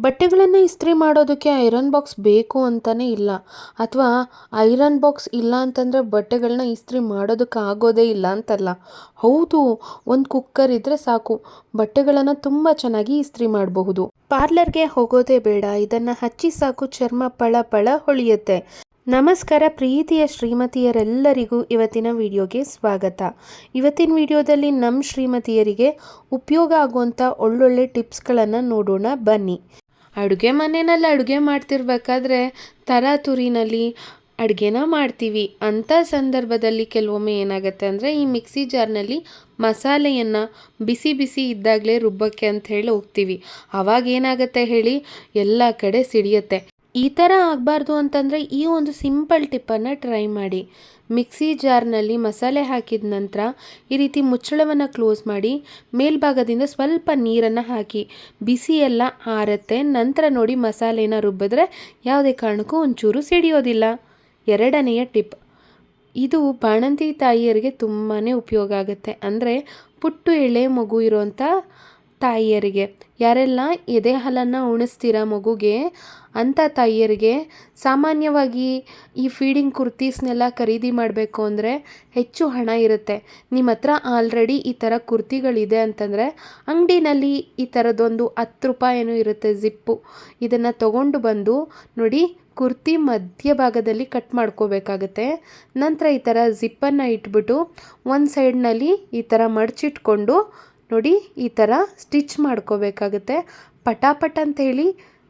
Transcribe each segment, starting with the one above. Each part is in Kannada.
ಬಟ್ಟೆಗಳನ್ನು ಇಸ್ತ್ರಿ ಮಾಡೋದಕ್ಕೆ ಐರನ್ ಬಾಕ್ಸ್ ಬೇಕು ಅಂತಲೇ ಇಲ್ಲ. ಅಥವಾ ಐರನ್ ಬಾಕ್ಸ್ ಇಲ್ಲ ಅಂತಂದರೆ ಬಟ್ಟೆಗಳನ್ನ ಇಸ್ತ್ರಿ ಮಾಡೋದಕ್ಕೆ ಆಗೋದೇ ಇಲ್ಲ ಅಂತಲ್ಲ. ಹೌದು, ಒಂದು ಕುಕ್ಕರ್ ಇದ್ದರೆ ಸಾಕು. ಬಟ್ಟೆಗಳನ್ನು ತುಂಬ ಚೆನ್ನಾಗಿ ಇಸ್ತ್ರಿ ಮಾಡಬಹುದು. ಪಾರ್ಲರ್ಗೆ ಹೋಗೋದೇ ಬೇಡ. ಇದನ್ನು ಹಚ್ಚಿ ಸಾಕು. ಚರ್ಮ ಪಳ ಪಳ ಹೊಳೆಯುತ್ತೆ. ನಮಸ್ಕಾರ. ಪ್ರೀತಿಯ ಶ್ರೀಮತಿಯರೆಲ್ಲರಿಗೂ ಇವತ್ತಿನ ವಿಡಿಯೋಗೆ ಸ್ವಾಗತ. ಇವತ್ತಿನ ವಿಡಿಯೋದಲ್ಲಿ ನಮ್ಮ ಶ್ರೀಮತಿಯರಿಗೆ ಉಪಯೋಗ ಆಗುವಂಥ ಒಳ್ಳೊಳ್ಳೆ ಟಿಪ್ಸ್ಗಳನ್ನು ನೋಡೋಣ ಬನ್ನಿ. ಅಡುಗೆ ಮನೆಯಲ್ಲಿ ಅಡುಗೆ ಮಾಡ್ತಿರ್ಬೇಕಾದ್ರೆ ತರಾತುರಿನಲ್ಲಿ ಅಡುಗೆನ ಮಾಡ್ತೀವಿ. ಅಂಥ ಸಂದರ್ಭದಲ್ಲಿ ಕೆಲವೊಮ್ಮೆ ಏನಾಗುತ್ತೆ ಅಂದರೆ ಈ ಮಿಕ್ಸಿ ಜಾರ್ನಲ್ಲಿ ಮಸಾಲೆಯನ್ನು ಬಿಸಿ ಬಿಸಿ ಇದ್ದಾಗಲೇ ರುಬ್ಬಕ್ಕೆ ಅಂತ ಹೇಳಿ ಹೋಗ್ತೀವಿ. ಆವಾಗ ಏನಾಗುತ್ತೆ ಹೇಳಿ? ಎಲ್ಲ ಕಡೆ ಸಿಡಿಯುತ್ತೆ. ಈ ಥರ ಆಗಬಾರ್ದು ಅಂತಂದರೆ ಈ ಒಂದು ಸಿಂಪಲ್ ಟಿಪ್ಪನ್ನು ಟ್ರೈ ಮಾಡಿ. ಮಿಕ್ಸಿ ಜಾರ್ನಲ್ಲಿ ಮಸಾಲೆ ಹಾಕಿದ ನಂತರ ಈ ರೀತಿ ಮುಚ್ಚಳವನ್ನು ಕ್ಲೋಸ್ ಮಾಡಿ, ಮೇಲ್ಭಾಗದಿಂದ ಸ್ವಲ್ಪ ನೀರನ್ನು ಹಾಕಿ ಬಿಸಿ ಎಲ್ಲ ಆರತ್ತೆ, ನಂತರ ನೋಡಿ ಮಸಾಲೆನ ರುಬ್ಬಿದ್ರೆ ಯಾವುದೇ ಕಾರಣಕ್ಕೂ ಒಂಚೂರು ಸಿಡಿಯೋದಿಲ್ಲ. ಎರಡನೆಯ ಟಿಪ್, ಇದು ಬಾಣಂತಿ ತಾಯಿಯರಿಗೆ ತುಂಬಾ ಉಪಯೋಗ ಆಗುತ್ತೆ. ಅಂದರೆ ಪುಟ್ಟು ಎಳೆ, ಮಗು ಇರೋಂಥ ತಾಯಿಯರಿಗೆ. ಯಾರೆಲ್ಲ ಎದೆ ಹಾಲನ್ನು ಉಣಿಸ್ತೀರ ಮಗುಗೆ? ಅಂಥ ತಾಯಿಯರಿಗೆ, ಸಾಮಾನ್ಯವಾಗಿ ಈ ಫೀಡಿಂಗ್ ಕುರ್ತೀಸ್ನೆಲ್ಲ ಖರೀದಿ ಮಾಡಬೇಕು ಅಂದರೆ ಹೆಚ್ಚು ಹಣ ಇರುತ್ತೆ. ನಿಮ್ಮ ಹತ್ರ ಆಲ್ರೆಡಿ ಈ ಥರ ಕುರ್ತಿಗಳಿದೆ ಅಂತಂದರೆ ಅಂಗಡಿನಲ್ಲಿ ಈ ಥರದೊಂದು ಹತ್ತು ರೂಪಾಯಿನೂ ಇರುತ್ತೆ ಜಿಪ್ಪು ಇದನ್ನು ತಗೊಂಡು ಬಂದು ನೋಡಿ ಕುರ್ತಿ ಮಧ್ಯಭಾಗದಲ್ಲಿ ಕಟ್ ಮಾಡ್ಕೋಬೇಕಾಗತ್ತೆ. ನಂತರ ಈ ಥರ ಜಿಪ್ಪನ್ನು ಇಟ್ಬಿಟ್ಟು ಒಂದು ಸೈಡ್ನಲ್ಲಿ ಈ ಥರ ಮಡಚಿಟ್ಕೊಂಡು ನೋಡಿ, ಈ ಥರ ಸ್ಟಿಚ್ ಮಾಡ್ಕೋಬೇಕಾಗುತ್ತೆ. ಅಂತ ಹೇಳಿ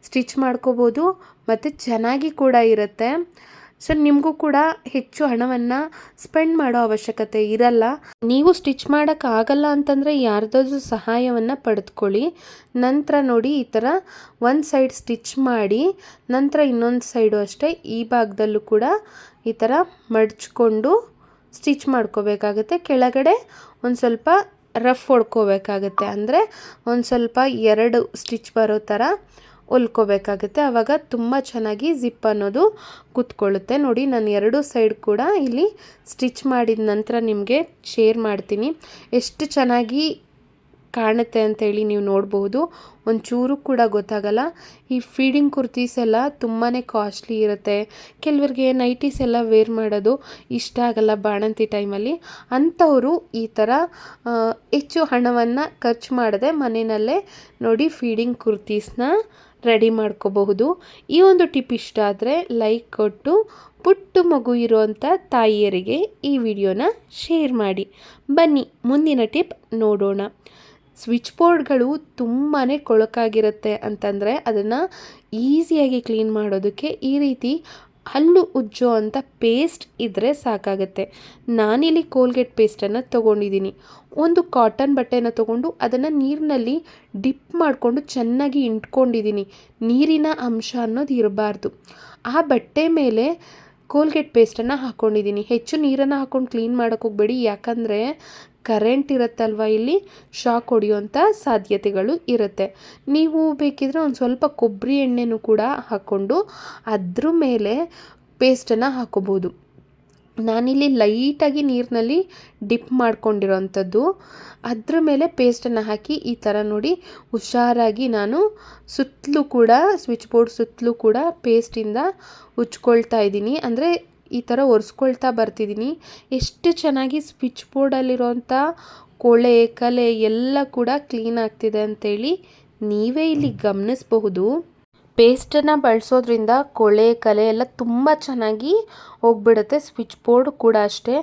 ಸ್ಟಿಚ್ ಮಾಡ್ಕೋಬೋದು, ಮತ್ತು ಚೆನ್ನಾಗಿ ಕೂಡ ಇರುತ್ತೆ. ಸೊ, ನಿಮಗೂ ಕೂಡ ಹೆಚ್ಚು ಹಣವನ್ನು ಸ್ಪೆಂಡ್ ಮಾಡೋ ಅವಶ್ಯಕತೆ ಇರಲ್ಲ. ನೀವು ಸ್ಟಿಚ್ ಮಾಡೋಕ್ಕಾಗಲ್ಲ ಅಂತಂದರೆ ಯಾರ್ದಾದ್ರೂ ಸಹಾಯವನ್ನು ಪಡೆದುಕೊಳ್ಳಿ. ನಂತರ ನೋಡಿ, ಈ ಥರ ಒಂದು ಸೈಡ್ ಸ್ಟಿಚ್ ಮಾಡಿ, ನಂತರ ಇನ್ನೊಂದು ಸೈಡು ಅಷ್ಟೇ ಈ ಭಾಗದಲ್ಲೂ ಕೂಡ ಈ ಥರ ಮಡಚ್ಕೊಂಡು ಸ್ಟಿಚ್ ಮಾಡ್ಕೋಬೇಕಾಗುತ್ತೆ. ಕೆಳಗಡೆ ಒಂದು ಸ್ವಲ್ಪ ರಫ್ ಹೊಡ್ಕೋಬೇಕಾಗುತ್ತೆ. ಅಂದರೆ ಒಂದು ಸ್ವಲ್ಪ ಎರಡು ಸ್ಟಿಚ್ ಬರೋ ಥರ ಹೊಲ್ಕೋಬೇಕಾಗುತ್ತೆ. ಆವಾಗ ತುಂಬ ಚೆನ್ನಾಗಿ ಜಿಪ್ ಅನ್ನೋದು ಕೂತ್ಕೊಳ್ಳುತ್ತೆ. ನೋಡಿ, ನಾನು ಎರಡು ಸೈಡ್ ಕೂಡ ಇಲ್ಲಿ ಸ್ಟಿಚ್ ಮಾಡಿದ ನಂತರ ನಿಮಗೆ ಶೇರ್ ಮಾಡ್ತೀನಿ. ಎಷ್ಟು ಚೆನ್ನಾಗಿ ಕಾಣುತ್ತೆ ಅಂತೇಳಿ ನೀವು ನೋಡ್ಬೋದು. ಒಂಚೂರು ಕೂಡ ಗೊತ್ತಾಗಲ್ಲ. ಈ ಫೀಡಿಂಗ್ ಕುರ್ತೀಸ್ ಎಲ್ಲ ತುಂಬಾ ಕಾಸ್ಟ್ಲಿ ಇರುತ್ತೆ. ಕೆಲವರಿಗೆ ನೈಟೀಸ್ ಎಲ್ಲ ವೇರ್ ಮಾಡೋದು ಇಷ್ಟ ಆಗಲ್ಲ ಬಾಣಂತಿ ಟೈಮಲ್ಲಿ. ಅಂಥವರು ಈ ಥರ ಹೆಚ್ಚು ಹಣವನ್ನು ಖರ್ಚು ಮಾಡದೆ ಮನೆಯಲ್ಲೇ ನೋಡಿ ಫೀಡಿಂಗ್ ಕುರ್ತೀಸ್ನ ರೆಡಿ ಮಾಡ್ಕೋಬಹುದು. ಈ ಒಂದು ಟಿಪ್ ಇಷ್ಟ ಆದರೆ ಲೈಕ್ ಕೊಟ್ಟು ಪುಟ್ಟು ಮಗು ಇರುವಂಥ ತಾಯಿಯರಿಗೆ ಈ ವಿಡಿಯೋನ ಶೇರ್ ಮಾಡಿ. ಬನ್ನಿ, ಮುಂದಿನ ಟಿಪ್ ನೋಡೋಣ. ಸ್ವಿಚ್ ಬೋರ್ಡ್ಗಳು ತುಂಬಾ ಕೊಳಕಾಗಿರುತ್ತೆ ಅಂತಂದರೆ ಅದನ್ನು ಈಸಿಯಾಗಿ ಕ್ಲೀನ್ ಮಾಡೋದಕ್ಕೆ ಈ ರೀತಿ ಹಲ್ಲು ಉಜ್ಜೋ ಅಂಥ ಪೇಸ್ಟ್ ಇದ್ದರೆ ಸಾಕಾಗುತ್ತೆ. ನಾನಿಲ್ಲಿ ಕೋಲ್ಗೇಟ್ ಪೇಸ್ಟನ್ನು ತೊಗೊಂಡಿದ್ದೀನಿ. ಒಂದು ಕಾಟನ್ ಬಟ್ಟೆನ ತೊಗೊಂಡು ಅದನ್ನು ನೀರಿನಲ್ಲಿ ಡಿಪ್ ಮಾಡಿಕೊಂಡು ಚೆನ್ನಾಗಿ ಇಂಟ್ಕೊಂಡಿದ್ದೀನಿ. ನೀರಿನ ಅಂಶ ಅನ್ನೋದು ಇರಬಾರ್ದು. ಆ ಬಟ್ಟೆ ಮೇಲೆ ಕೋಲ್ಗೇಟ್ ಪೇಸ್ಟನ್ನು ಹಾಕ್ಕೊಂಡಿದ್ದೀನಿ ಹೆಚ್ಚು ನೀರನ್ನು ಹಾಕ್ಕೊಂಡು ಕ್ಲೀನ್ ಮಾಡೋಕ್ಕೆ ಹೋಗಬೇಡಿ. ಯಾಕಂದರೆ ಕರೆಂಟ್ ಇರುತ್ತಲ್ವ ಇಲ್ಲಿ? ಶಾಕ್ ಹೊಡೆಯುವಂಥ ಸಾಧ್ಯತೆಗಳು ಇರುತ್ತೆ. ನೀವು ಬೇಕಿದ್ರೆ ಒಂದು ಸ್ವಲ್ಪ ಕೊಬ್ಬರಿ ಎಣ್ಣೆನೂ ಕೂಡ ಹಾಕ್ಕೊಂಡು ಅದ್ರ ಮೇಲೆ ಪೇಸ್ಟನ್ನು ಹಾಕೋಬೋದು ನಾನಿಲ್ಲಿ ಲೈಟಾಗಿ ನೀರಿನಲ್ಲಿ ಡಿಪ್ ಮಾಡ್ಕೊಂಡಿರೋವಂಥದ್ದು. ಅದ್ರ ಮೇಲೆ ಪೇಸ್ಟನ್ನು ಹಾಕಿ ಈ ಥರ ನೋಡಿ ಹುಷಾರಾಗಿ ನಾನು ಸುತ್ತಲೂ ಕೂಡ ಸ್ವಿಚ್ ಬೋರ್ಡ್ ಸುತ್ತಲೂ ಕೂಡ ಪೇಸ್ಟಿಂದ ಉಚ್ಕೊಳ್ತಾ ಇದ್ದೀನಿ. ಅಂದರೆ ಈ ಥರ ಒರೆಸ್ಕೊಳ್ತಾ ಬರ್ತಿದ್ದೀನಿ. ಎಷ್ಟು ಚೆನ್ನಾಗಿ ಸ್ವಿಚ್ ಬೋರ್ಡಲ್ಲಿರೋಂಥ ಕೊಳೆ, ಕಲೆ ಎಲ್ಲ ಕೂಡ ಕ್ಲೀನ್ ಆಗ್ತಿದೆ ಅಂಥೇಳಿ ನೀವೇ ಇಲ್ಲಿ ಗಮನಿಸಬಹುದು. ಪೇಸ್ಟನ್ನು ಬಳಸೋದ್ರಿಂದ ಕೊಳೆ, ಕಲೆ ಎಲ್ಲ ತುಂಬ ಚೆನ್ನಾಗಿ ಹೋಗ್ಬಿಡುತ್ತೆ. ಸ್ವಿಚ್ ಬೋರ್ಡ್ ಕೂಡ ಅಷ್ಟೇ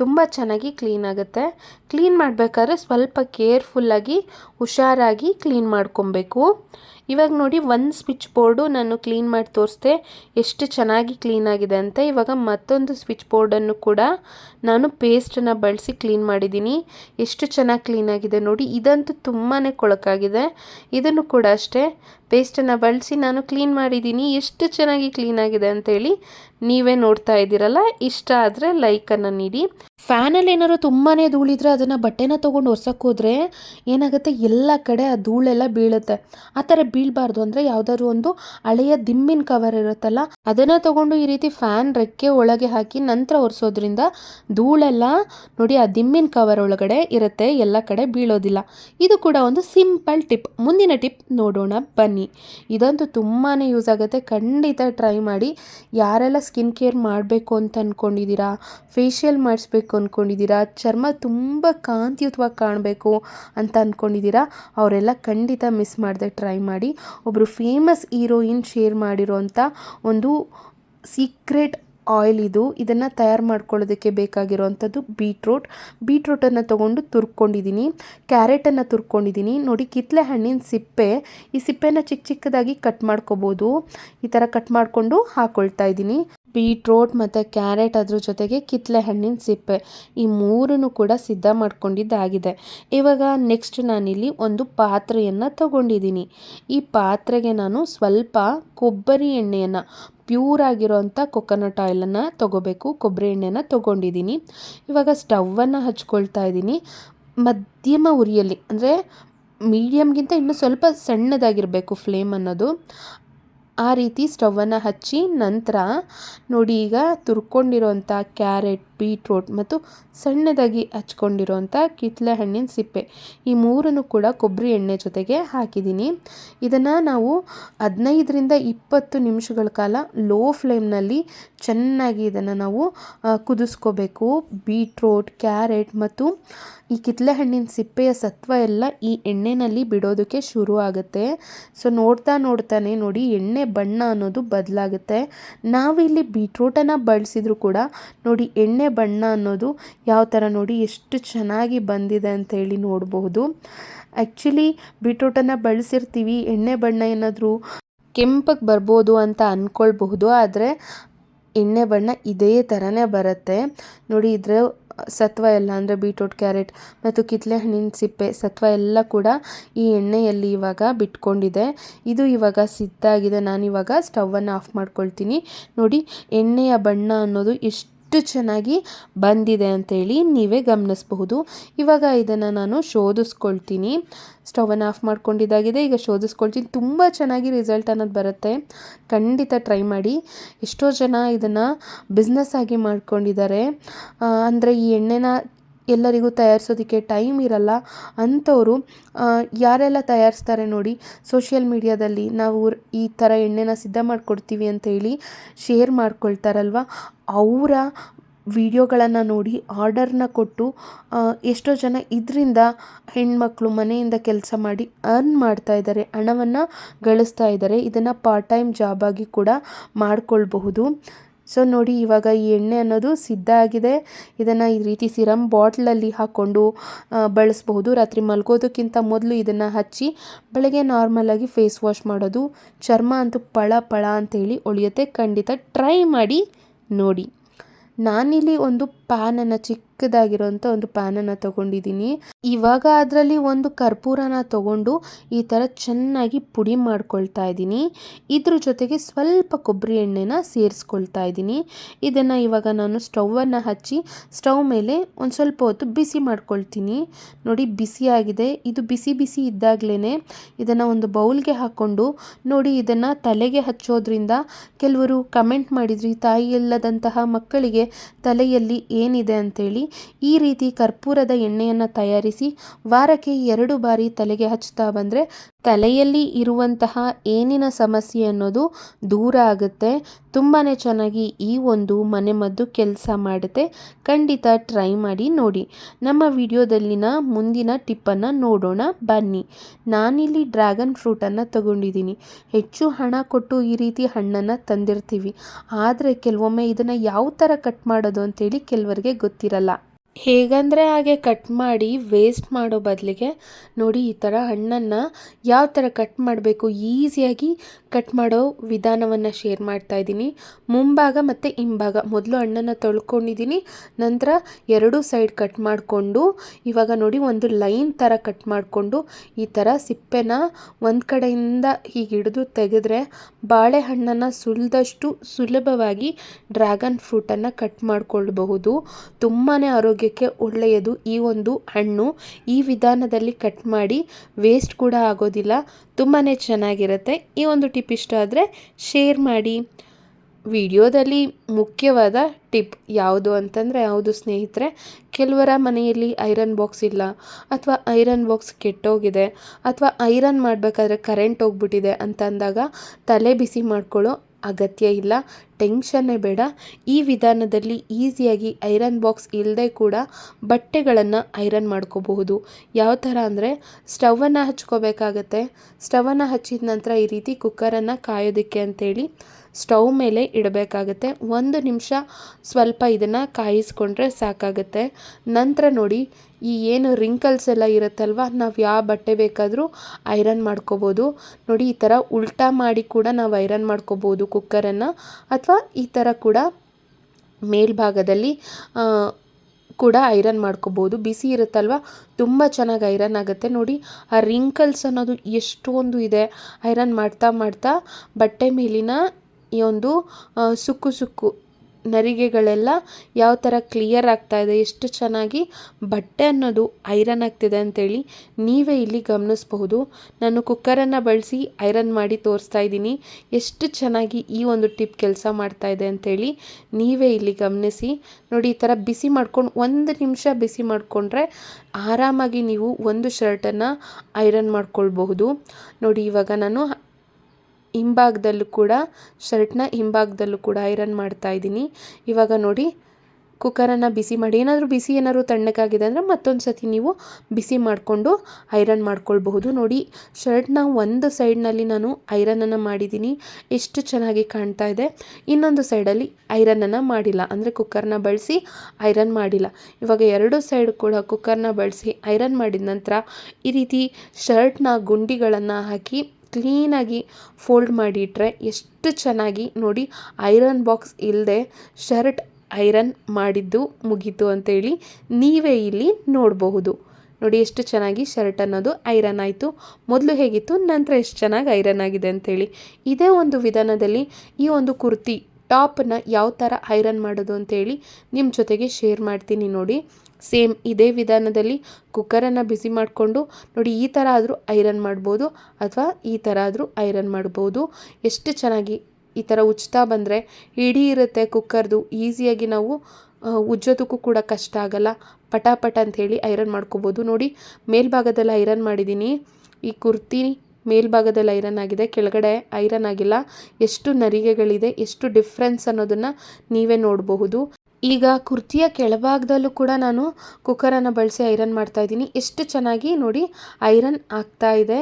ತುಂಬ ಚೆನ್ನಾಗಿ ಕ್ಲೀನ್ ಆಗುತ್ತೆ. ಕ್ಲೀನ್ ಮಾಡಬೇಕಾದ್ರೆ ಸ್ವಲ್ಪ ಕೇರ್ಫುಲ್ಲಾಗಿ, ಹುಷಾರಾಗಿ ಕ್ಲೀನ್ ಮಾಡ್ಕೊಬೇಕು. ಇವಾಗ ನೋಡಿ ಒಂದು ಸ್ವಿಚ್ ಬೋರ್ಡು ನಾನು ಕ್ಲೀನ್ ಮಾಡಿ ತೋರಿಸ್ದೆ. ಎಷ್ಟು ಚೆನ್ನಾಗಿ ಕ್ಲೀನ್ ಆಗಿದೆ ಅಂತ. ಇವಾಗ ಮತ್ತೊಂದು ಸ್ವಿಚ್ ಬೋರ್ಡನ್ನು ಕೂಡ ನಾನು ಪೇಸ್ಟನ್ನು ಬಳಸಿ ಕ್ಲೀನ್ ಮಾಡಿದ್ದೀನಿ. ಎಷ್ಟು ಚೆನ್ನಾಗಿ ಕ್ಲೀನ್ ಆಗಿದೆ ನೋಡಿ. ಇದಂತೂ ತುಂಬಾ ಕೊಳಕಾಗಿದೆ. ಇದನ್ನು ಕೂಡ ಅಷ್ಟೇ. ಪೇಸ್ಟನ್ನು ಬಳಸಿ ನಾನು ಕ್ಲೀನ್ ಮಾಡಿದ್ದೀನಿ. ಎಷ್ಟು ಚೆನ್ನಾಗಿ ಕ್ಲೀನ್ ಆಗಿದೆ ಅಂತೇಳಿ ನೀವೇ ನೋಡ್ತಾ ಇದ್ದೀರಲ್ಲ. ಇಷ್ಟ ಆದರೆ ಲೈಕನ್ನು ನೀಡಿ. ಫ್ಯಾನಲ್ಲಿ ಏನಾದ್ರು ತುಂಬಾ ಧೂಳಿದ್ರೆ ಅದನ್ನು ಬಟ್ಟೆನ ತೊಗೊಂಡು ಒರ್ಸಕ್ಕೆ ಹೋದರೆ ಏನಾಗುತ್ತೆ? ಎಲ್ಲ ಕಡೆ ಆ ಧೂಳೆಲ್ಲ ಬೀಳುತ್ತೆ. ಆ ಥರ ಬೀಳಬಾರ್ದು ಅಂದರೆ ಯಾವುದಾದ್ರು ಒಂದು ಹಳೆಯ ದಿಮ್ಮಿನ ಕವರ್ ಇರುತ್ತಲ್ಲ, ಅದನ್ನು ತೊಗೊಂಡು ಈ ರೀತಿ ಫ್ಯಾನ್ ರೆಕ್ಕೆ ಒಳಗೆ ಹಾಕಿ ನಂತರ ಒರೆಸೋದ್ರಿಂದ ಧೂಳೆಲ್ಲ ನೋಡಿ ಆ ದಿಮ್ಮಿನ ಕವರ್ ಒಳಗಡೆ ಇರುತ್ತೆ, ಎಲ್ಲ ಕಡೆ ಬೀಳೋದಿಲ್ಲ. ಇದು ಕೂಡ ಒಂದು ಸಿಂಪಲ್ ಟಿಪ್ ಮುಂದಿನ ಟಿಪ್ ನೋಡೋಣ, ಬನ್ನಿ. ಇದಂತೂ ತುಂಬಾ ಯೂಸ್ ಆಗುತ್ತೆ. ಖಂಡಿತ ಟ್ರೈ ಮಾಡಿ. ಯಾರೆಲ್ಲ ಸ್ಕಿನ್ ಕೇರ್ ಮಾಡಬೇಕು ಅಂತ ಅಂದ್ಕೊಂಡಿದ್ದೀರಾ ಫೇಶಿಯಲ್ ಮಾಡಿಸ್ಬೇಕು ಅಂದ್ಕೊಂಡಿದ್ದೀರಾ ಚರ್ಮ ತುಂಬ ಕಾಂತಿಯುತವಾಗಿ ಕಾಣಬೇಕು ಅಂತ ಅಂದ್ಕೊಂಡಿದ್ದೀರಾ ಅವರೆಲ್ಲ ಖಂಡಿತ ಮಿಸ್ ಮಾಡದೆ ಟ್ರೈ ಮಾಡಿ. ಒಬ್ಬರು ಫೇಮಸ್ ಹೀರೋಯಿನ್ ಶೇರ್ ಮಾಡಿರೋಂಥ ಒಂದು ಸೀಕ್ರೆಟ್ ಆಯಿಲ್ ಇದು. ಇದನ್ನು ತಯಾರು ಮಾಡ್ಕೊಳ್ಳೋದಕ್ಕೆ ಬೇಕಾಗಿರೋವಂಥದ್ದು ಬೀಟ್ರೂಟ್ ಬೀಟ್ರೂಟನ್ನು ತೊಗೊಂಡು ತುರ್ಕೊಂಡಿದ್ದೀನಿ. ಕ್ಯಾರೆಟನ್ನು ತುರ್ಕೊಂಡಿದ್ದೀನಿ. ನೋಡಿ ಕಿತ್ತಳೆ ಹಣ್ಣಿನ ಸಿಪ್ಪೆ. ಈ ಸಿಪ್ಪೆನ ಚಿಕ್ಕ ಚಿಕ್ಕದಾಗಿ ಕಟ್ ಮಾಡ್ಕೋಬೋದು. ಈ ಥರ ಕಟ್ ಮಾಡಿಕೊಂಡು ಹಾಕ್ಕೊಳ್ತಾ ಇದ್ದೀನಿ. ಬೀಟ್ರೋಟ್ ಮತ್ತು ಕ್ಯಾರೆಟ್ ಅದ್ರ ಜೊತೆಗೆ ಕಿತ್ತಳೆ ಹಣ್ಣಿನ ಸಿಪ್ಪೆ. ಈ ಮೂರನ್ನು ಕೂಡ ಸಿದ್ಧ ಮಾಡ್ಕೊಂಡಿದ್ದಾಗಿದೆ. ಇವಾಗ ನೆಕ್ಸ್ಟ್ ನಾನಿಲ್ಲಿ ಒಂದು ಪಾತ್ರೆಯನ್ನು ತಗೊಂಡಿದ್ದೀನಿ. ಈ ಪಾತ್ರೆಗೆ ನಾನು ಸ್ವಲ್ಪ ಕೊಬ್ಬರಿ ಎಣ್ಣೆಯನ್ನು ಪ್ಯೂರ್ ಆಗಿರೋಂಥ ಕೊಕೊನಟ್ ಆಯಿಲನ್ನು ತೊಗೋಬೇಕು. ಕೊಬ್ಬರಿ ಎಣ್ಣೆನ ತೊಗೊಂಡಿದ್ದೀನಿ. ಇವಾಗ ಸ್ಟವನ್ನು ಹಚ್ಕೊಳ್ತಾ ಇದ್ದೀನಿ. ಮಧ್ಯಮ ಉರಿಯಲ್ಲಿ, ಅಂದರೆ ಮೀಡಿಯಮ್ಗಿಂತ ಇನ್ನೂ ಸ್ವಲ್ಪ ಸಣ್ಣದಾಗಿರಬೇಕು ಫ್ಲೇಮ್ ಅನ್ನೋದು. ಆ ರೀತಿ ಸ್ಟವನ್ನು ಹಚ್ಚಿ ನಂತರ ನೋಡಿ ಈಗ ತುರ್ಕೊಂಡಿರೋಂಥ ಕ್ಯಾರೆಟ್, ಬೀಟ್ರೋಟ್ ಮತ್ತು ಸಣ್ಣದಾಗಿ ಹಚ್ಕೊಂಡಿರೋಂಥ ಕಿತ್ತಳೆ ಹಣ್ಣಿನ ಸಿಪ್ಪೆ. ಈ ಮೂರನ್ನು ಕೂಡ ಕೊಬ್ಬರಿ ಎಣ್ಣೆ ಜೊತೆಗೆ ಹಾಕಿದ್ದೀನಿ. ಇದನ್ನು ನಾವು ಹದಿನೈದರಿಂದ ಇಪ್ಪತ್ತು ನಿಮಿಷಗಳ ಕಾಲ ಲೋ ಫ್ಲೇಮ್ನಲ್ಲಿ ಚೆನ್ನಾಗಿ ಇದನ್ನು ನಾವು ಕುದಿಸ್ಕೋಬೇಕು. ಬೀಟ್ರೋಟ್, ಕ್ಯಾರೆಟ್ ಮತ್ತು ಈ ಕಿತ್ತಳೆ ಹಣ್ಣಿನ ಸಿಪ್ಪೆಯ ಸತ್ವ ಎಲ್ಲ ಈ ಎಣ್ಣೆಯಲ್ಲಿ ಬಿಡೋದಕ್ಕೆ ಶುರು ಆಗುತ್ತೆ ಸೊ, ನೋಡ್ತಾ ನೋಡ್ತಾನೆ ನೋಡಿ ಎಣ್ಣೆ ಬಣ್ಣ ಅನ್ನೋದು ಬದಲಾಗುತ್ತೆ. ನಾವಿಲ್ಲಿ ಬೀಟ್ರೂಟನ್ನು ಬಳಸಿದ್ರು ಕೂಡ ನೋಡಿ ಎಣ್ಣೆ ಬಣ್ಣ ಅನ್ನೋದು ಯಾವ ಥರ ನೋಡಿ ಎಷ್ಟು ಚೆನ್ನಾಗಿ ಬಂದಿದೆ ಅಂತೇಳಿ ನೋಡಬಹುದು ಆ್ಯಕ್ಚುಲಿ ಬೀಟ್ರೂಟನ್ನು ಬಳಸಿರ್ತೀವಿ, ಎಣ್ಣೆ ಬಣ್ಣ ಏನಾದರೂ ಕೆಂಪಗೆ ಬರ್ಬೋದು ಅಂತ ಅಂದ್ಕೊಳ್ಬಹುದು ಆದರೆ ಎಣ್ಣೆ ಬಣ್ಣ ಇದೇ ಥರನೇ ಬರುತ್ತೆ. ನೋಡಿ ಇದರ ಸತ್ವ ಎಲ್ಲ, ಅಂದರೆ ಬೀಟ್ರೋಟ್, ಕ್ಯಾರೆಟ್ ಮತ್ತು ಕಿತ್ತಳೆ ಹಣ್ಣಿನ ಸಿಪ್ಪೆ ಸತ್ವ ಎಲ್ಲ ಕೂಡ ಈ ಎಣ್ಣೆಯಲ್ಲಿ ಇವಾಗ ಬಿಟ್ಕೊಂಡಿದೆ. ಇದು ಇವಾಗ ಸಿದ್ಧ ಆಗಿದೆ ನಾನಿವಾಗ ಸ್ಟವನ್ನು ಆಫ್ ಮಾಡ್ಕೊಳ್ತೀನಿ. ನೋಡಿ, ಎಣ್ಣೆಯ ಬಣ್ಣ ಅನ್ನೋದು ಎಷ್ಟು ಎಷ್ಟು ಚೆನ್ನಾಗಿ ಬಂದಿದೆ ಅಂತೇಳಿ ನೀವೇ ಗಮನಿಸಬಹುದು. ಇವಾಗ ಇದನ್ನು ನಾನು ಶೋಧಿಸ್ಕೊಳ್ತೀನಿ. ಸ್ಟವನ್ನು ಆಫ್ ಮಾಡ್ಕೊಂಡಿದ್ದಾಗಿದೆ. ಈಗ ಶೋಧಿಸ್ಕೊಳ್ತೀನಿ. ತುಂಬ ಚೆನ್ನಾಗಿ ರಿಸಲ್ಟ್ ಅನ್ನೋದು ಬರುತ್ತೆ. ಖಂಡಿತ ಟ್ರೈ ಮಾಡಿ. ಎಷ್ಟೋ ಜನ ಇದನ್ನು ಬಿಸ್ನೆಸ್ ಆಗಿ ಮಾಡ್ಕೊಂಡಿದ್ದಾರೆ. ಅಂದರೆ ಈ ಎಣ್ಣೆನ ಎಲ್ಲರಿಗೂ ತಯಾರಿಸೋದಕ್ಕೆ ಟೈಮ್ ಇರಲ್ಲ. ಅಂಥವರು ಯಾರೆಲ್ಲ ತಯಾರಿಸ್ತಾರೆ ನೋಡಿ, ಸೋಷಿಯಲ್ ಮೀಡಿಯಾದಲ್ಲಿ ನಾವು ಈ ಥರ ಎಣ್ಣೆನ ಸಿದ್ಧ ಮಾಡಿಕೊಡ್ತೀವಿ ಅಂತೇಳಿ ಶೇರ್ ಮಾಡ್ಕೊಳ್ತಾರಲ್ವ? ಅವರ ವಿಡಿಯೋಗಳನ್ನು ನೋಡಿ, ಆರ್ಡರ್ನ ಕೊಟ್ಟು ಎಷ್ಟೋ ಜನ ಇದರಿಂದ ಹೆಣ್ಮಕ್ಳು ಮನೆಯಿಂದ ಕೆಲಸ ಮಾಡಿ ಅರ್ನ್ ಮಾಡ್ತಾ ಇದ್ದಾರೆ, ಹಣವನ್ನು ಗಳಿಸ್ತಾ ಇದ್ದಾರೆ. ಇದನ್ನು ಪಾರ್ಟ್ ಟೈಮ್ ಜಾಬಾಗಿ ಕೂಡ ಮಾಡಿಕೊಳ್ಬಹುದು. ಸೊ ನೋಡಿ, ಇವಾಗ ಈ ಎಣ್ಣೆ ಅನ್ನೋದು ಸಿದ್ಧ ಆಗಿದೆ. ಇದನ್ನು ಈ ರೀತಿ ಸಿರಮ್ ಬಾಟ್ಲಲ್ಲಿ ಹಾಕ್ಕೊಂಡು ಬಳಸಬಹುದು. ರಾತ್ರಿ ಮಲ್ಗೋದಕ್ಕಿಂತ ಮೊದಲು ಇದನ್ನು ಹಚ್ಚಿ, ಬೆಳಗ್ಗೆ ನಾರ್ಮಲಾಗಿ ಫೇಸ್ ವಾಶ್ ಮಾಡೋದು. ಚರ್ಮ ಅಂತೂ ಪಳ ಪಳ ಅಂತೇಳಿ ಒಳಿಯುತ್ತೆ. ಖಂಡಿತ ಟ್ರೈ ಮಾಡಿ ನೋಡಿ. ನಾನಿಲ್ಲಿ ಒಂದು ಪ್ಯಾನನ್ನು ಚಿಕ್ಕದಾಗಿರೋಂಥ ಒಂದು ಪ್ಯಾನನ್ನು ತಗೊಂಡಿದ್ದೀನಿ. ಇವಾಗ ಅದರಲ್ಲಿ ಒಂದು ಕರ್ಪೂರನ ತಗೊಂಡು ಈ ಥರ ಚೆನ್ನಾಗಿ ಪುಡಿ ಮಾಡ್ಕೊಳ್ತಾ ಇದ್ದೀನಿ. ಇದ್ರ ಜೊತೆಗೆ ಸ್ವಲ್ಪ ಕೊಬ್ಬರಿ ಎಣ್ಣೆನ ಸೇರಿಸ್ಕೊಳ್ತಾ ಇದ್ದೀನಿ. ಇದನ್ನು ಇವಾಗ ನಾನು ಸ್ಟವನ್ನು ಹಚ್ಚಿ ಸ್ಟವ್ ಮೇಲೆ ಒಂದು ಸ್ವಲ್ಪ ಹೊತ್ತು ಬಿಸಿ ಮಾಡ್ಕೊಳ್ತೀನಿ. ನೋಡಿ ಬಿಸಿಯಾಗಿದೆ ಇದು ಬಿಸಿ ಬಿಸಿ ಇದ್ದಾಗಲೇ ಇದನ್ನು ಒಂದು ಬೌಲ್ಗೆ ಹಾಕ್ಕೊಂಡು ನೋಡಿ ಇದನ್ನು ತಲೆಗೆ ಹಚ್ಚೋದ್ರಿಂದ ಕೆಲವರು ಕಮೆಂಟ್ ಮಾಡಿದ್ರಿ ತಾಯಿ ಇಲ್ಲದಂತಹ ಮಕ್ಕಳಿಗೆ ತಲೆಯಲ್ಲಿ ಏನಿದೆ? ಅಂತೇಳಿ. ಈ ರೀತಿ ಕರ್ಪೂರದ ಎಣ್ಣೆಯನ್ನು ತಯಾರಿಸಿ ವಾರಕ್ಕೆ ಎರಡು ಬಾರಿ ತಲೆಗೆ ಹಚ್ಚುತ್ತಾ ಬಂದರೆ ತಲೆಯಲ್ಲಿ ಇರುವಂತಹ ಏನಿನ ಸಮಸ್ಯೆ ಅನ್ನೋದು ದೂರ ಆಗುತ್ತೆ. ತುಂಬಾ ಚೆನ್ನಾಗಿ ಈ ಒಂದು ಮನೆಮದ್ದು ಕೆಲಸ ಮಾಡುತ್ತೆ. ಖಂಡಿತ ಟ್ರೈ ಮಾಡಿ ನೋಡಿ. ನಮ್ಮ ವಿಡಿಯೋದಲ್ಲಿನ ಮುಂದಿನ ಟಿಪ್ಪನ್ನು ನೋಡೋಣ, ಬನ್ನಿ. ನಾನಿಲ್ಲಿ ಡ್ರ್ಯಾಗನ್ ಫ್ರೂಟನ್ನು ತಗೊಂಡಿದ್ದೀನಿ. ಹೆಚ್ಚು ಹಣ ಕೊಟ್ಟು ಈ ರೀತಿ ಹಣ್ಣನ್ನು ತಂದಿರ್ತೀವಿ. ಆದರೆ ಕೆಲವೊಮ್ಮೆ ಇದನ್ನು ಯಾವ ಥರ ಕಟ್ ಮಾಡೋದು ಅಂತೇಳಿ ಕೆಲವರಿಗೆ ಗೊತ್ತಿರಲ್ಲ. ಹೇಗಂದರೆ ಹಾಗೆ ಕಟ್ ಮಾಡಿ ವೇಸ್ಟ್ ಮಾಡೋ ಬದಲಿಗೆ ನೋಡಿ ಈ ಥರ ಹಣ್ಣನ್ನು ಯಾವ ಥರ ಕಟ್ ಮಾಡಬೇಕು? ಈಸಿಯಾಗಿ ಕಟ್ ಮಾಡೋ ವಿಧಾನವನ್ನು ಶೇರ್ ಮಾಡ್ತಾ ಇದ್ದೀನಿ. ಮುಂಭಾಗ ಮತ್ತು ಹಿಂಭಾಗ. ಮೊದಲು ಹಣ್ಣನ್ನು ತೊಳ್ಕೊಂಡಿದ್ದೀನಿ. ನಂತರ ಎರಡೂ ಸೈಡ್ ಕಟ್ ಮಾಡಿಕೊಂಡು, ಇವಾಗ ನೋಡಿ ಒಂದು ಲೈನ್ ಥರ ಕಟ್ ಮಾಡಿಕೊಂಡು, ಈ ಥರ ಸಿಪ್ಪೆನ ಒಂದು ಕಡೆಯಿಂದ ಹೀಗೆ ಹಿಡಿದು ತೆಗೆದ್ರೆ ಬಾಳೆಹಣ್ಣನ್ನು ಸುಲಿದಷ್ಟು ಸುಲಭವಾಗಿ ಡ್ರ್ಯಾಗನ್ ಫ್ರೂಟನ್ನು ಕಟ್ ಮಾಡಿಕೊಳ್ಬಹುದು. ತುಂಬಾ ಆರೋಗ್ಯ ಆರೋಗ್ಯಕ್ಕೆ ಒಳ್ಳೆಯದು. ಈ ಒಂದು ಹಣ್ಣು ಈ ವಿಧಾನದಲ್ಲಿ ಕಟ್ ಮಾಡಿ ವೇಸ್ಟ್ ಕೂಡ ಆಗೋದಿಲ್ಲ. ತುಂಬಾ ಚೆನ್ನಾಗಿರುತ್ತೆ. ಈ ಒಂದು ಟಿಪ್ ಇಷ್ಟ ಆದರೆ ಶೇರ್ ಮಾಡಿ. ವಿಡಿಯೋದಲ್ಲಿ ಮುಖ್ಯವಾದ ಟಿಪ್ ಯಾವುದು ಅಂತಂದರೆ ಯಾವುದು ಸ್ನೇಹಿತರೆ, ಕೆಲವರ ಮನೆಯಲ್ಲಿ ಐರನ್ ಬಾಕ್ಸ್ ಇಲ್ಲ ಅಥವಾ ಐರನ್ ಬಾಕ್ಸ್ ಕೆಟ್ಟೋಗಿದೆ ಅಥವಾ ಐರನ್ ಮಾಡಬೇಕಾದ್ರೆ ಕರೆಂಟ್ ಹೋಗ್ಬಿಟ್ಟಿದೆ ಅಂತ ಅಂದಾಗ ತಲೆ ಬಿಸಿ ಮಾಡ್ಕೊಳ್ಳೋ ಅಗತ್ಯ ಇಲ್ಲ. ಟೆನ್ಷನ್ನೇ ಬೇಡ. ಈ ವಿಧಾನದಲ್ಲಿ ಈಸಿಯಾಗಿ ಐರನ್ ಬಾಕ್ಸ್ ಇಲ್ಲದೆ ಕೂಡ ಬಟ್ಟೆಗಳನ್ನು ಐರನ್ ಮಾಡ್ಕೋಬಹುದು. ಯಾವ ಥರ ಅಂದರೆ ಸ್ಟವನ್ನು ಹಚ್ಕೋಬೇಕಾಗತ್ತೆ. ಸ್ಟವನ್ನು ಹಚ್ಚಿದ ನಂತರ ಈ ರೀತಿ ಕುಕ್ಕರನ್ನು ಕಾಯೋದಕ್ಕೆ ಅಂತೇಳಿ ಸ್ಟವ್ ಮೇಲೆ ಇಡಬೇಕಾಗತ್ತೆ. ಒಂದು ನಿಮಿಷ ಸ್ವಲ್ಪ ಇದನ್ನು ಕಾಯಿಸ್ಕೊಂಡ್ರೆ ಸಾಕಾಗುತ್ತೆ. ನಂತರ ನೋಡಿ, ಈ ಏನು ರಿಂಕಲ್ಸ್ ಎಲ್ಲ ಇರುತ್ತಲ್ವ, ನಾವು ಯಾವ ಬಟ್ಟೆ ಬೇಕಾದರೂ ಐರನ್ ಮಾಡ್ಕೋಬೋದು ನೋಡಿ, ಈ ಥರ ಉಲ್ಟಾ ಮಾಡಿ ಕೂಡ ನಾವು ಐರನ್ ಮಾಡ್ಕೋಬೋದು ಕುಕ್ಕರನ್ನು. ಅಥವಾ ಈ ಥರ ಕೂಡ ಮೇಲ್ಭಾಗದಲ್ಲಿ ಕೂಡ ಐರನ್ ಮಾಡ್ಕೋಬೋದು. ಬಿಸಿ ಇರುತ್ತಲ್ವ? ತುಂಬ ಚೆನ್ನಾಗಿ ಐರನ್ ಆಗುತ್ತೆ. ನೋಡಿ, ಆ ರಿಂಕಲ್ಸ್ ಅನ್ನೋದು ಎಷ್ಟೊಂದು ಇದೆ. ಐರನ್ ಮಾಡ್ತಾ ಮಾಡ್ತಾ ಬಟ್ಟೆ ಮೇಲಿನ ಈ ಒಂದು ಸುಕ್ಕು ಸುಕ್ಕು ನರಿಗೆಗಳೆಲ್ಲ ಯಾವ ಥರ ಕ್ಲಿಯರ್ ಆಗ್ತಾ ಇದೆ, ಎಷ್ಟು ಚೆನ್ನಾಗಿ ಬಟ್ಟೆ ಅನ್ನೋದು ಐರನ್ ಆಗ್ತಿದೆ ಅಂತೇಳಿ ನೀವೇ ಇಲ್ಲಿ ಗಮನಿಸಬಹುದು. ನಾನು ಕುಕ್ಕರನ್ನು ಬಳಸಿ ಐರನ್ ಮಾಡಿ ತೋರಿಸ್ತಾ ಇದ್ದೀನಿ. ಎಷ್ಟು ಚೆನ್ನಾಗಿ ಈ ಒಂದು ಟಿಪ್ ಕೆಲಸ ಮಾಡ್ತಾ ಇದೆ ಅಂತೇಳಿ ನೀವೇ ಇಲ್ಲಿ ಗಮನಿಸಿ. ನೋಡಿ, ಈ ಥರ ಬಿಸಿ ಮಾಡ್ಕೊಂಡು ಒಂದು ನಿಮಿಷ ಬಿಸಿ ಮಾಡಿಕೊಂಡ್ರೆ ಆರಾಮಾಗಿ ನೀವು ಒಂದು ಶರ್ಟನ್ನು ಐರನ್ ಮಾಡ್ಕೊಳ್ಬಹುದು. ನೋಡಿ, ಇವಾಗ ನಾನು ಹಿಂಭಾಗದಲ್ಲೂ ಕೂಡ, ಶರ್ಟ್ನ ಹಿಂಭಾಗದಲ್ಲೂ ಕೂಡ ಐರನ್ ಮಾಡ್ತಾ ಇದ್ದೀನಿ. ಇವಾಗ ನೋಡಿ, ಕುಕ್ಕರನ್ನು ಬಿಸಿ ಮಾಡಿ, ಏನಾದರೂ ಬಿಸಿ ಏನಾದರೂ ತಣ್ಣಗಾಗಿದೆ ಅಂದರೆ ಮತ್ತೊಂದು ಸತಿ ನೀವು ಬಿಸಿ ಮಾಡಿಕೊಂಡು ಐರನ್ ಮಾಡ್ಕೊಳ್ಬಹುದು. ನೋಡಿ, ಶರ್ಟ್ನ ಒಂದು ಸೈಡ್ನಲ್ಲಿ ನಾನು ಐರನನ್ನು ಮಾಡಿದ್ದೀನಿ. ಎಷ್ಟು ಚೆನ್ನಾಗಿ ಕಾಣ್ತಾ ಇದೆ. ಇನ್ನೊಂದು ಸೈಡಲ್ಲಿ ಐರನನ್ನು ಮಾಡಿಲ್ಲ. ಅಂದರೆ ಕುಕ್ಕರ್ನ ಬಳಸಿ ಐರನ್ ಮಾಡಿಲ್ಲ. ಇವಾಗ ಎರಡು ಸೈಡ್ ಕೂಡ ಕುಕ್ಕರ್ನ ಬಳಸಿ ಐರನ್ ಮಾಡಿದ ನಂತರ ಈ ರೀತಿ ಶರ್ಟ್ನ ಗುಂಡಿಗಳನ್ನು ಹಾಕಿ ಕ್ಲೀನಾಗಿ ಫೋಲ್ಡ್ ಮಾಡಿಟ್ರೆ ಎಷ್ಟು ಚೆನ್ನಾಗಿ ನೋಡಿ ಐರನ್ ಬಾಕ್ಸ್ ಇಲ್ಲದೆ ಶರ್ಟ್ ಐರನ್ ಮಾಡಿದ್ದು ಮುಗೀತು ಅಂತೇಳಿ ನೀವೇ ಇಲ್ಲಿ ನೋಡಬಹುದು. ನೋಡಿ ಎಷ್ಟು ಚೆನ್ನಾಗಿ ಶರ್ಟ್ ಅನ್ನೋದು ಐರನ್ ಆಯಿತು. ಮೊದಲು ಹೇಗಿತ್ತು? ನಂತರ ಎಷ್ಟು ಚೆನ್ನಾಗಿ ಐರನ್ ಆಗಿದೆ ಅಂತೇಳಿ. ಇದೇ ಒಂದು ವಿಧಾನದಲ್ಲಿ ಈ ಒಂದು ಕುರ್ತಿ ಟಾಪನ್ನು ಯಾವ ಥರ ಐರನ್ ಮಾಡೋದು ಅಂತೇಳಿ ನಿಮ್ಮ ಜೊತೆಗೆ ಶೇರ್ ಮಾಡ್ತೀನಿ ನೋಡಿ. ಸೇಮ್ ಇದೇ ವಿಧಾನದಲ್ಲಿ ಕುಕ್ಕರನ್ನು ಬಿಸಿ ಮಾಡಿಕೊಂಡು ನೋಡಿ ಈ ಥರ ಆದರೂ ಐರನ್ ಮಾಡ್ಬೋದು ಅಥವಾ ಈ ಥರ ಆದರೂ ಐರನ್ ಮಾಡ್ಬೋದು. ಎಷ್ಟು ಚೆನ್ನಾಗಿ ಈ ಥರ ಉಜ್ತಾ ಬಂದರೆ ಇಡೀ ಇರುತ್ತೆ ಕುಕ್ಕರ್ದು. ಈಸಿಯಾಗಿ ನಾವು ಉಜ್ಜೋದಕ್ಕೂ ಕೂಡ ಕಷ್ಟ ಆಗಲ್ಲ. ಪಟಾಪಟ ಪಟ ಅಂಥೇಳಿ ಐರನ್ ಮಾಡ್ಕೋಬೋದು. ನೋಡಿ, ಮೇಲ್ಭಾಗದಲ್ಲಿ ಐರನ್ ಮಾಡಿದ್ದೀನಿ. ಈ ಕುರ್ತಿ ಮೇಲ್ಭಾಗದಲ್ಲಿ ಐರನ್ ಆಗಿದೆ. ಕೆಳಗಡೆ ಐರನ್ ಆಗಿಲ್ಲ. ಎಷ್ಟು ನರಿಗೆಗಳಿದೆ, ಎಷ್ಟು ಡಿಫ್ರೆನ್ಸ್ ಅನ್ನೋದನ್ನು ನೀವೇ ನೋಡಬಹುದು. ಈಗ ಕುರ್ತಿಯ ಕೆಳಭಾಗದಲ್ಲೂ ಕೂಡ ನಾನು ಕುಕ್ಕರನ್ನು ಬಳಸಿ ಐರನ್ ಮಾಡ್ತಾ ಇದ್ದೀನಿ. ಎಷ್ಟು ಚೆನ್ನಾಗಿ ನೋಡಿ ಐರನ್ ಆಗ್ತಾ ಇದೆ.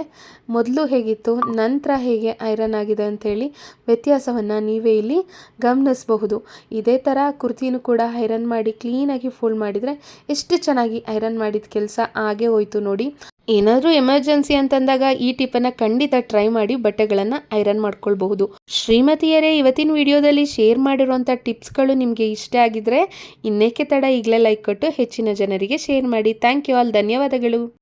ಮೊದಲು ಹೇಗಿತ್ತು, ನಂತರ ಹೇಗೆ ಐರನ್ ಆಗಿದೆ ಅಂಥೇಳಿ ವ್ಯತ್ಯಾಸವನ್ನು ನೀವೇ ಇಲ್ಲಿ ಗಮನಿಸಬಹುದು. ಇದೇ ಥರ ಕುರ್ತಿನೂ ಕೂಡ ಐರನ್ ಮಾಡಿ ಕ್ಲೀನಾಗಿ ಫೋಲ್ಡ್ ಮಾಡಿದರೆ ಎಷ್ಟು ಚೆನ್ನಾಗಿ ಐರನ್ ಮಾಡಿದ ಕೆಲಸ ಆಗೇ ಹೋಯಿತು ನೋಡಿ. ಏನಾದರೂ ಎಮರ್ಜೆನ್ಸಿ ಅಂತಂದಾಗ ಈ ಟಿಪ್ಪನ್ನು ಖಂಡಿತ ಟ್ರೈ ಮಾಡಿ ಬಟ್ಟೆಗಳನ್ನು ಐರನ್ ಮಾಡ್ಕೊಳ್ಬಹುದು. ಶ್ರೀಮತಿಯರೇ, ಇವತ್ತಿನ ವಿಡಿಯೋದಲ್ಲಿ ಶೇರ್ ಮಾಡಿರುವಂಥ ಟಿಪ್ಸ್ಗಳು ನಿಮಗೆ ಇಷ್ಟ ಆಗಿದ್ರೆ ಇನ್ನೇಕೆ ತಡ ಈಗಲೇ ಲೈಕ್ ಕೊಟ್ಟು ಹೆಚ್ಚಿನ ಜನರಿಗೆ ಶೇರ್ ಮಾಡಿ. ಥ್ಯಾಂಕ್ ಯು ಆಲ್ ಧನ್ಯವಾದಗಳು.